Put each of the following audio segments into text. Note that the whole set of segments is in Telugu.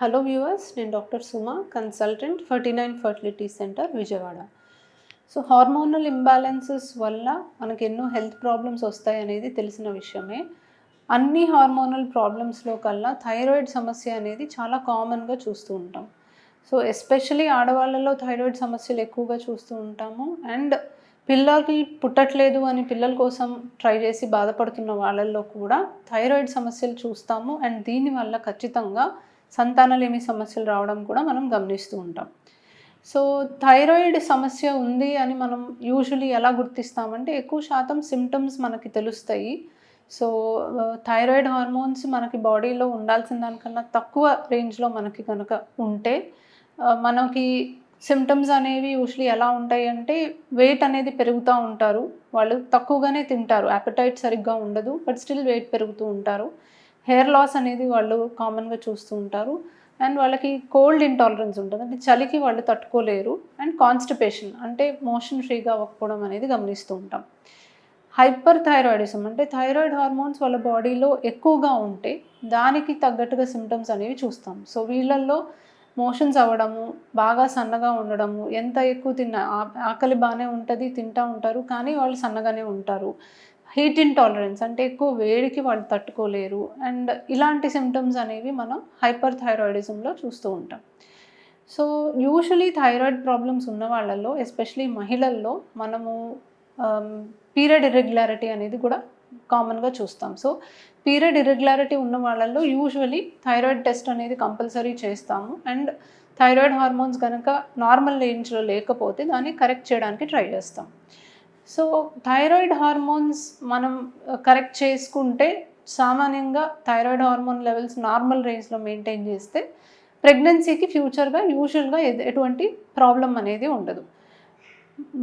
హలో వ్యూవర్స్ నేను doctor Suma consultant Ferty nine fertility centre Vijayawada. So hormonal imbalances వల్ల మనకు ఎన్నో హెల్త్ ప్రాబ్లమ్స్ వస్తాయి అనేది తెలిసిన విషయమే. అన్ని హార్మోనల్ ప్రాబ్లమ్స్లో కల్లా థైరాయిడ్ సమస్య అనేది చాలా కామన్గా చూస్తూ ఉంటాం. సో ఎస్పెషలీ ఆడవాళ్ళలో థైరాయిడ్ సమస్యలు ఎక్కువగా చూస్తూ ఉంటాము. అండ్ పిల్లలకి పుట్టట్లేదు అని పిల్లల కోసం ట్రై చేసి బాధపడుతున్న వాళ్ళల్లో కూడా థైరాయిడ్ సమస్యలు చూస్తాము. అండ్ దీనివల్ల ఖచ్చితంగా సంతానలేమి సమస్యలు రావడం కూడా మనం గమనిస్తూ ఉంటాం. సో థైరాయిడ్ సమస్య ఉంది అని మనం యూజువలీ ఎలా గుర్తిస్తామంటే ఎక్కువ శాతం సిమ్టమ్స్ మనకి తెలుస్తాయి. సో థైరాయిడ్ హార్మోన్స్ మనకి బాడీలో ఉండాల్సిన దానికన్నా తక్కువ రేంజ్లో మనకి కనుక ఉంటే మనకి సిమ్టమ్స్ అనేవి యూజువలీ ఎలా ఉంటాయి అంటే వెయిట్ అనేది పెరుగుతూ ఉంటారు. వాళ్ళు తక్కువగానే తింటారు. అపెటైట్ సరిగ్గా ఉండదు బట్ స్టిల్ వెయిట్ పెరుగుతూ ఉంటారు. హెయిర్ లాస్ అనేది వాళ్ళు కామన్గా చూస్తూ ఉంటారు. అండ్ వాళ్ళకి కోల్డ్ ఇంటాలరెన్స్ ఉంటుంది. అంటే చలికి వాళ్ళు తట్టుకోలేరు. అండ్ కాన్స్టిపేషన్ అంటే మోషన్ ఫ్రీగా అవ్వకపోవడం అనేది గమనిస్తూ ఉంటాం. హైపర్ థైరాయిడిజం అంటే థైరాయిడ్ హార్మోన్స్ వాళ్ళ బాడీలో ఎక్కువగా ఉంటే దానికి తగ్గట్టుగా సిమ్టమ్స్ అనేవి చూస్తాం. సో వీళ్ళల్లో మోషన్స్ అవ్వడము బాగా సన్నగా ఉండడము ఎంత ఎక్కువ తిన్నా ఆ- ఆకలి బాగానే ఉంటుంది తింటూ ఉంటారు కానీ వాళ్ళు సన్నగానే ఉంటారు. హీట్ ఇంటాలరెన్స్ అంటే ఎక్కువ వేడికి వాళ్ళు తట్టుకోలేరు. అండ్ ఇలాంటి సిమ్టమ్స్ అనేవి మనం హైపర్ థైరాయిడిజంలో చూస్తూ ఉంటాం. సో యూజువలీ థైరాయిడ్ ప్రాబ్లమ్స్ ఉన్న వాళ్ళల్లో ఎస్పెషలీ మహిళల్లో మనము um, పీరియడ్ ఇర్రెగ్యులారిటీ అనేది కూడా కామన్గా చూస్తాం. సో పీరియడ్ ఇర్రెగ్యులారిటీ ఉన్న వాళ్ళల్లో యూజువలీ థైరాయిడ్ టెస్ట్ అనేది కంపల్సరీ చేస్తాము. అండ్ థైరాయిడ్ హార్మోన్స్ కనుక నార్మల్ రేంజ్లో లేకపోతే దాన్ని కరెక్ట్ చేయడానికి ట్రై చేస్తాం. సో థైరాయిడ్ హార్మోన్స్ మనం కరెక్ట్ చేసుకుంటే సామాన్యంగా థైరాయిడ్ హార్మోన్ లెవెల్స్ నార్మల్ రేంజ్లో మెయింటైన్ చేస్తే ప్రెగ్నెన్సీకి ఫ్యూచర్గా యూజువల్గా ఎటువంటి ప్రాబ్లం అనేది ఉండదు.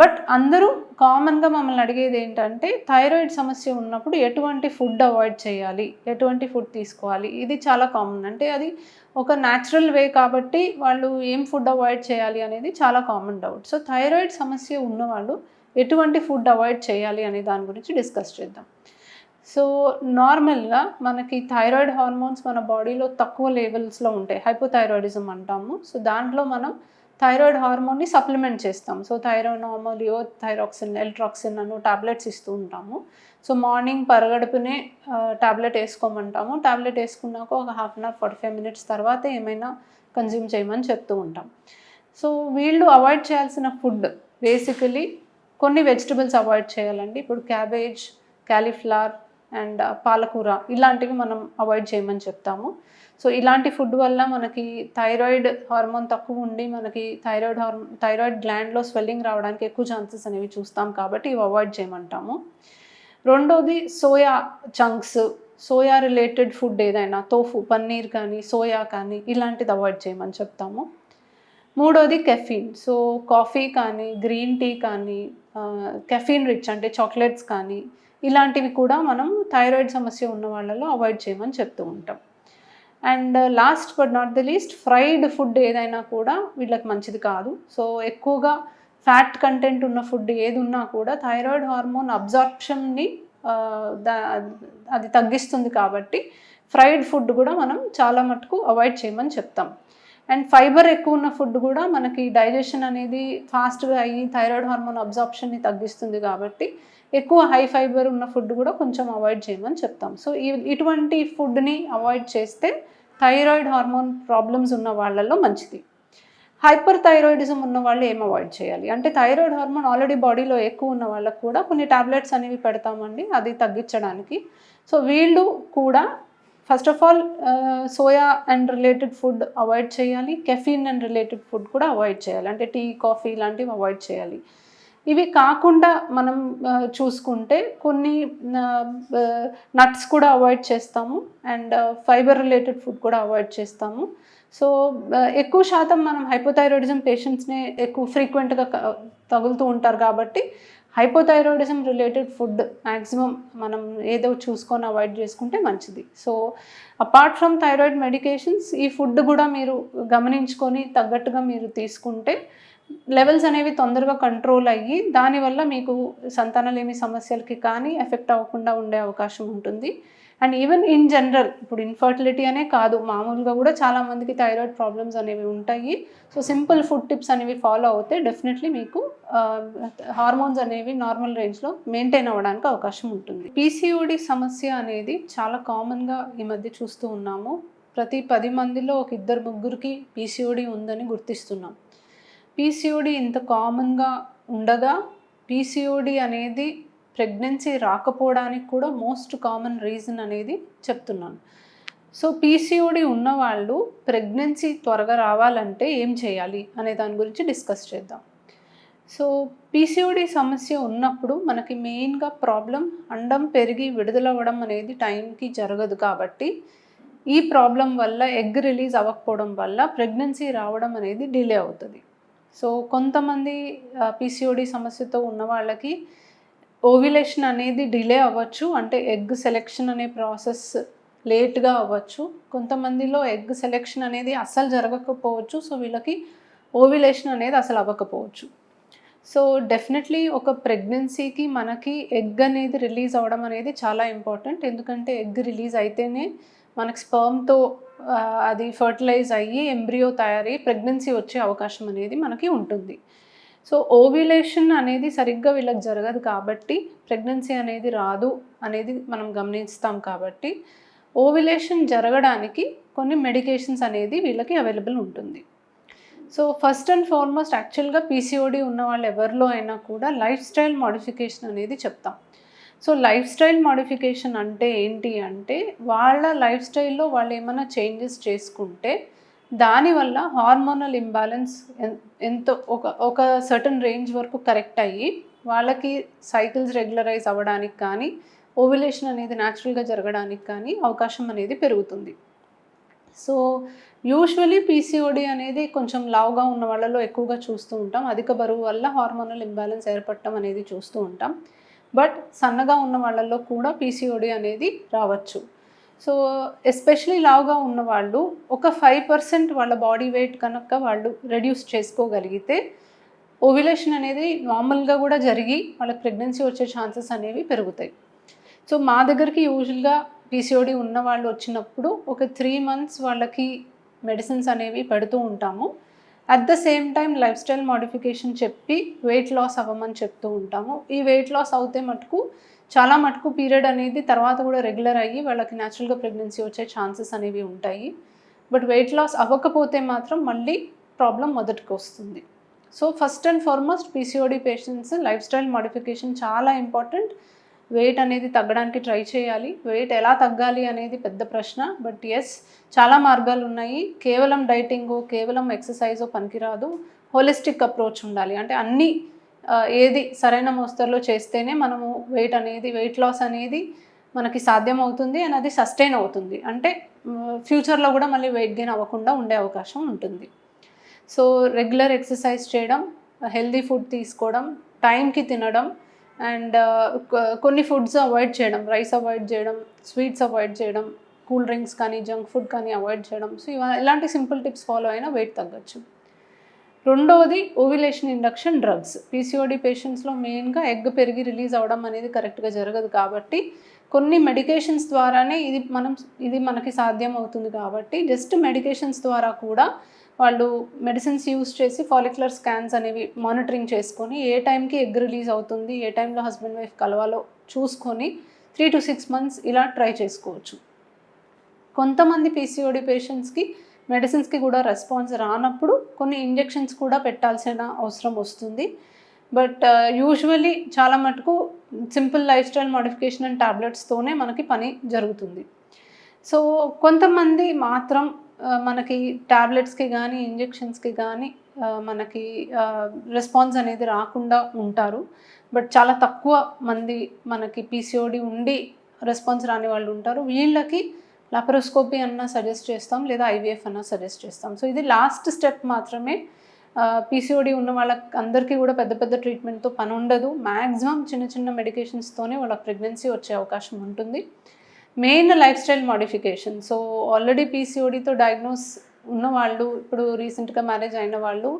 బట్ అందరూ కామన్గా మమ్మల్ని అడిగేది ఏంటంటే థైరాయిడ్ సమస్య ఉన్నప్పుడు ఎటువంటి ఫుడ్ అవాయిడ్ చేయాలి? ఎటువంటి ఫుడ్ తీసుకోవాలి? ఇది చాలా కామన్. అంటే అది ఒక న్యాచురల్ వే కాబట్టి వాళ్ళు ఏం ఫుడ్ అవాయిడ్ చేయాలి అనేది చాలా కామన్ డౌట్. సో థైరాయిడ్ సమస్య ఉన్నవాళ్ళు ఎటువంటి ఫుడ్ అవాయిడ్ చేయాలి అనే దాని గురించి డిస్కస్ చేద్దాం. సో నార్మల్గా మనకి థైరాయిడ్ హార్మోన్స్ మన బాడీలో తక్కువ లెవెల్స్లో ఉంటాయి. హైపోథైరాయిడిజం అంటాము. సో దాంట్లో మనం థైరాయిడ్ హార్మోన్ని సప్లిమెంట్ చేస్తాం. So thyroid hormone levothyroxine Eltroxin అను టాబ్లెట్స్ ఇస్తూ ఉంటాము. సో మార్నింగ్ పరగడుపునే టాబ్లెట్ వేసుకోమంటాము. టాబ్లెట్ వేసుకున్నాక ఒక half an hour forty five minutes తర్వాత ఏమైనా కన్జ్యూమ్ చేయమని చెప్తూ ఉంటాం. సో వీళ్ళు అవాయిడ్ చేయాల్సిన ఫుడ్ బేసికలీ కొన్ని వెజిటబుల్స్ అవాయిడ్ చేయాలండి. ఇప్పుడు క్యాబేజ్ క్యాలీఫ్లవర్ అండ్ పాలకూర ఇలాంటివి మనం అవాయిడ్ చేయమని చెప్తాము. సో ఇలాంటి ఫుడ్ వల్ల మనకి థైరాయిడ్ హార్మోన్ తక్కువ ఉండి మనకి థైరాయిడ్ హార్మోన్ థైరాయిడ్ గ్లాండ్లో స్వెల్లింగ్ రావడానికి ఎక్కువ ఛాన్సెస్ అనేవి చూస్తాం కాబట్టి ఇవి అవాయిడ్ చేయమంటాము. రెండోది soya chunks soya related food ఏదైనా తోఫు పన్నీర్ కానీ సోయా కానీ ఇలాంటిది అవాయిడ్ చేయమని చెప్తాము. మూడోది కెఫీన్ సో కాఫీ కానీ గ్రీన్ టీ కానీ కెఫీన్ రిచ్ అంటే చాక్లెట్స్ కానీ ఇలాంటివి కూడా మనం థైరాయిడ్ సమస్య ఉన్న వాళ్ళలో అవాయిడ్ చేయమని చెప్తూ ఉంటాం. And last but not the least fried food ఏదైనా కూడా వీళ్ళకి మంచిది కాదు. సో ఎక్కువగా ఫ్యాట్ కంటెంట్ ఉన్న ఫుడ్ ఏది ఉన్నా కూడా థైరాయిడ్ హార్మోన్ అబ్జార్ప్షన్ని అది తగ్గిస్తుంది కాబట్టి ఫ్రైడ్ ఫుడ్ కూడా మనం చాలా మటుకు అవాయిడ్ చేయమని చెప్తాం. అండ్ ఫైబర్ ఎక్కువ ఉన్న ఫుడ్ కూడా మనకి డైజెషన్ అనేది ఫాస్ట్గా అయ్యి థైరాయిడ్ హార్మోన్ అబ్జార్ప్షన్ని తగ్గిస్తుంది కాబట్టి ఎక్కువ హై ఫైబర్ ఉన్న ఫుడ్ కూడా కొంచెం అవాయిడ్ చేయమని చెప్తాం. సో ఈ ఇటువంటి ఫుడ్ని అవాయిడ్ చేస్తే థైరాయిడ్ హార్మోన్ ప్రాబ్లమ్స్ ఉన్న వాళ్ళల్లో మంచిది. హైపర్ థైరాయిడిజం ఉన్న వాళ్ళు ఏం అవాయిడ్ చేయాలి? అంటే థైరాయిడ్ హార్మోన్ ఆల్రెడీ బాడీలో ఎక్కువ ఉన్న వాళ్ళకు కూడా కొన్ని టాబ్లెట్స్ అనేవి పెడతామండి అది తగ్గించడానికి. సో వీళ్ళు కూడా first of all soya and related food avoid చేయాలి. కెఫీన్ అండ్ రిలేటెడ్ ఫుడ్ కూడా అవాయిడ్ చేయాలి. అంటే టీ కాఫీ ఇలాంటివి అవాయిడ్ చేయాలి. ఇవి కాకుండా మనం uh, చూసుకుంటే కొన్ని uh, uh, నట్స్ కూడా అవాయిడ్ చేస్తాము. అండ్ ఫైబర్ రిలేటెడ్ ఫుడ్ కూడా అవాయిడ్ చేస్తాము. సో ఎక్కువ శాతం మనం హైపోథైరాయిడిజం పేషెంట్స్ని ఎక్కువ ఫ్రీక్వెంట్గా తగులుతూ ఉంటారు కాబట్టి హైపోథైరాయిడిజం రిలేటెడ్ ఫుడ్ మ్యాక్సిమం మనం ఏదో చూసుకొని అవాయిడ్ చేసుకుంటే మంచిది. So apart from thyroid medications ఈ ఫుడ్ కూడా మీరు గమనించుకొని తగ్గట్టుగా మీరు తీసుకుంటే లెవెల్స్ అనేవి తొందరగా కంట్రోల్ అయ్యి దానివల్ల మీకు సంతానలేమి సమస్యలకి కానీ ఎఫెక్ట్ అవ్వకుండా ఉండే అవకాశం ఉంటుంది. అండ్ ఈవెన్ ఇన్ జనరల్ ఇప్పుడు ఇన్ఫర్టిలిటీ అనే కాదు మామూలుగా కూడా చాలామందికి థైరాయిడ్ ప్రాబ్లమ్స్ అనేవి ఉంటాయి. సో సింపుల్ ఫుడ్ టిప్స్ అనేవి ఫాలో అవుతే డెఫినెట్లీ మీకు హార్మోన్స్ అనేవి నార్మల్ రేంజ్లో మెయింటైన్ అవ్వడానికి అవకాశం ఉంటుంది. పీసీఓడి సమస్య అనేది చాలా కామన్గా ఈ మధ్య చూస్తూ ఉన్నాము. ప్రతి పది మందిలో ఒక ఇద్దరు ముగ్గురికి పీసీఓడి ఉందని గుర్తిస్తున్నాం. పీసీఓడి ఇంత కామన్గా ఉండగా పీసీఓడి అనేది ప్రెగ్నెన్సీ రాకపోవడానికి కూడా మోస్ట్ కామన్ రీజన్ అనేది చెప్తున్నాను. సో పీసీఓడి ఉన్నవాళ్ళు ప్రెగ్నెన్సీ త్వరగా రావాలంటే ఏం చేయాలి అనే దాని గురించి డిస్కస్ చేద్దాం. సో పీసీఓడి సమస్య ఉన్నప్పుడు మనకి మెయిన్గా ప్రాబ్లం అండం పెరిగి విడుదలవ్వడం అనేది టైంకి జరగదు కాబట్టి ఈ ప్రాబ్లం వల్ల ఎగ్ రిలీజ్ అవ్వకపోవడం వల్ల ప్రెగ్నెన్సీ రావడం అనేది డిలే అవుతుంది. సో కొంతమంది పీసీఓడి సమస్యతో ఉన్న వాళ్ళకి ఓవ్యులేషన్ అనేది డిలే అవ్వచ్చు. అంటే ఎగ్ సెలెక్షన్ అనే ప్రాసెస్ లేట్గా అవ్వచ్చు. కొంతమందిలో ఎగ్ సెలెక్షన్ అనేది అస్సలు జరగకపోవచ్చు. సో వీళ్ళకి ఓవ్యులేషన్ అనేది అసలు అవ్వకపోవచ్చు. సో డెఫినెట్లీ ఒక ప్రెగ్నెన్సీకి మనకి ఎగ్ అనేది రిలీజ్ అవ్వడం అనేది చాలా ఇంపార్టెంట్. ఎందుకంటే ఎగ్ రిలీజ్ అయితేనే మనకి స్పర్మ్తో అది ఫర్టిలైజ్ అయ్యి ఎంబ్రియో తయారై ప్రెగ్నెన్సీ వచ్చే అవకాశం అనేది మనకి ఉంటుంది. సో ఓవ్యులేషన్ అనేది సరిగ్గా వీళ్ళకి జరగదు కాబట్టి ప్రెగ్నెన్సీ అనేది రాదు అనేది మనం గమనిస్తాం కాబట్టి ఓవ్యులేషన్ జరగడానికి కొన్ని మెడికేషన్స్ అనేది వీళ్ళకి అవైలబుల్ ఉంటుంది. సో ఫస్ట్ అండ్ ఫార్మోస్ట్ యాక్చువల్గా పీసీఓడి ఉన్న వాళ్ళు ఎవరిలో అయినా కూడా లైఫ్ స్టైల్ మాడిఫికేషన్ అనేది చెప్తాం. సో లైఫ్ స్టైల్ మాడిఫికేషన్ అంటే ఏంటి అంటే వాళ్ళ లైఫ్ స్టైల్లో వాళ్ళు ఏమైనా చేంజెస్ చేసుకుంటే దానివల్ల హార్మోనల్ ఇంబ్యాలెన్స్ ఎంతో ఒక ఒక సర్టన్ రేంజ్ వరకు కరెక్ట్ అయ్యి వాళ్ళకి సైకిల్స్ రెగ్యులరైజ్ అవ్వడానికి కానీ ఓవ్యులేషన్ అనేది న్యాచురల్గా జరగడానికి కానీ అవకాశం అనేది పెరుగుతుంది. సో యూజువలీ పీసీఓడి అనేది కొంచెం లావుగా ఉన్న వాళ్ళలో ఎక్కువగా చూస్తూ ఉంటాం. అధిక బరువు వల్ల హార్మోనల్ ఇంబ్యాలెన్స్ ఏర్పడటం అనేది చూస్తూ ఉంటాం. బట్ సన్నగా ఉన్న వాళ్ళల్లో కూడా పీసీఓడి అనేది రావచ్చు. సో ఎస్పెషలీ లావుగా ఉన్న వాళ్ళు ఒక ఫైవ్ పర్సెంట్ వాళ్ళ బాడీ వెయిట్ కనుక వాళ్ళు రెడ్యూస్ చేసుకోగలిగితే ఓవ్యులేషన్ అనేది నార్మల్గా కూడా జరిగి వాళ్ళకి ప్రెగ్నెన్సీ వచ్చే ఛాన్సెస్ అనేవి పెరుగుతాయి. సో మా దగ్గరికి యూజువల్గా పీసీఓడి ఉన్న వాళ్ళు వచ్చినప్పుడు ఒక త్రీ మంత్స్ వాళ్ళకి మెడిసిన్స్ అనేవి పెడుతూ ఉంటాము. At the same time lifestyle modification చెప్పి వెయిట్ లాస్ అవ్వమని చెప్తూ ఉంటాము. ఈ వెయిట్ లాస్ అవుతే మటుకు చాలా మటుకు పీరియడ్ అనేది తర్వాత కూడా రెగ్యులర్ అయ్యి వాళ్ళకి న్యాచురల్గా ప్రెగ్నెన్సీ వచ్చే ఛాన్సెస్ అనేవి ఉంటాయి. బట్ వెయిట్ లాస్ అవ్వకపోతే మాత్రం మళ్ళీ ప్రాబ్లం మొదటికి వస్తుంది. So first and foremost PCOD patients lifestyle modification చాలా ఇంపార్టెంట్ వెయిట్ అనేది తగ్గడానికి ట్రై చేయాలి. వెయిట్ ఎలా తగ్గాలి అనేది పెద్ద ప్రశ్న. బట్ ఎస్ చాలా మార్గాలు ఉన్నాయి. కేవలం డైటింగు కేవలం ఎక్సర్సైజో పనికిరాదు. హోలిస్టిక్ అప్రోచ్ ఉండాలి. అంటే అన్నీ ఏది సరైన మోస్తరులో చేస్తేనే మనము వెయిట్ అనేది వెయిట్ లాస్ అనేది మనకి సాధ్యం అవుతుంది అండ్ అది సస్టైన్ అవుతుంది. అంటే ఫ్యూచర్లో కూడా మళ్ళీ వెయిట్ గెయిన్ అవ్వకుండా ఉండే అవకాశం ఉంటుంది. సో రెగ్యులర్ ఎక్సర్సైజ్ చేయడం హెల్దీ ఫుడ్ తీసుకోవడం టైంకి తినడం అండ్ కొన్ని ఫుడ్స్ అవాయిడ్ చేయడం. రైస్ అవాయిడ్ చేయడం స్వీట్స్ అవాయిడ్ చేయడం కూల్ డ్రింక్స్ కానీ జంక్ ఫుడ్ కానీ అవాయిడ్ చేయడం. సో ఇవ ఇలాంటి సింపుల్ టిప్స్ ఫాలో అయినా వెయిట్ తగ్గచ్చు. రెండవది ఓవిలేషన్ ఇండక్షన్ డ్రగ్స్. పీసీఓడి పేషెంట్స్లో మెయిన్గా ఎగ్ పెరిగి రిలీజ్ అవ్వడం అనేది కరెక్ట్గా జరగదు కాబట్టి కొన్ని మెడికేషన్స్ ద్వారానే ఇది మనం ఇది మనకి సాధ్యం అవుతుంది కాబట్టి జస్ట్ మెడికేషన్స్ ద్వారా కూడా వాళ్ళు మెడిసిన్స్ యూస్ చేసి ఫాలిక్యులర్ స్కాన్స్ అనేవి మానిటరింగ్ చేసుకొని ఏ టైంకి ఎగ్ రిలీజ్ అవుతుంది ఏ టైంలో హస్బెండ్ వైఫ్ కలవాలో చూసుకొని త్రీ టు సిక్స్ మంత్స్ ఇలా ట్రై చేసుకోవచ్చు. కొంతమంది పీసీఓడి పేషెంట్స్కి మెడిసిన్స్కి కూడా రెస్పాన్స్ రానప్పుడు కొన్ని ఇంజెక్షన్స్ కూడా పెట్టాల్సిన అవసరం వస్తుంది. బట్ యూజువలీ uh, చాలా మటుకు simple lifestyle modification and టాబ్లెట్స్తోనే మనకి పని జరుగుతుంది. సో కొంతమంది మాత్రం మనకి టాబ్లెట్స్కి కానీ ఇంజెక్షన్స్కి కానీ మనకి రెస్పాన్స్ అనేది రాకుండా ఉంటారు. బట్ చాలా తక్కువ మంది మనకి పీసీఓడి ఉండి రెస్పాన్స్ రాని వాళ్ళు ఉంటారు. వీళ్ళకి లాపరోస్కోపీ అన్న సజెస్ట్ చేస్తాం లేదా ఐవీఎఫ్ అన్న సజెస్ట్ చేస్తాం. సో ఇది లాస్ట్ స్టెప్ మాత్రమే. పీసీఓడి ఉన్న వాళ్ళకి అందరికీ కూడా పెద్ద పెద్ద ట్రీట్మెంట్తో పని ఉండదు. మ్యాక్సిమం చిన్న చిన్న మెడికేషన్స్తోనే వాళ్ళకి ప్రెగ్నెన్సీ వచ్చే అవకాశం ఉంటుంది. Main lifestyle modification. So already పీసీఓడితో diagnose ఉన్న వాళ్ళు ఇప్పుడు రీసెంట్గా మ్యారేజ్ అయిన వాళ్ళు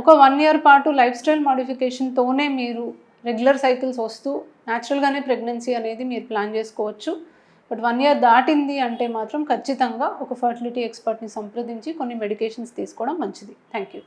ఒక వన్ ఇయర్ పాటు లైఫ్ స్టైల్ మాడిఫికేషన్తోనే మీరు రెగ్యులర్ సైకిల్స్ వస్తూ న్యాచురల్గానే ప్రెగ్నెన్సీ అనేది మీరు ప్లాన్ చేసుకోవచ్చు. బట్ వన్ ఇయర్ దాటింది అంటే మాత్రం ఖచ్చితంగా ఒక ఫర్టిలిటీ ఎక్స్పర్ట్ని సంప్రదించి కొన్ని మెడికేషన్స్ తీసుకోవడం మంచిది. Thank you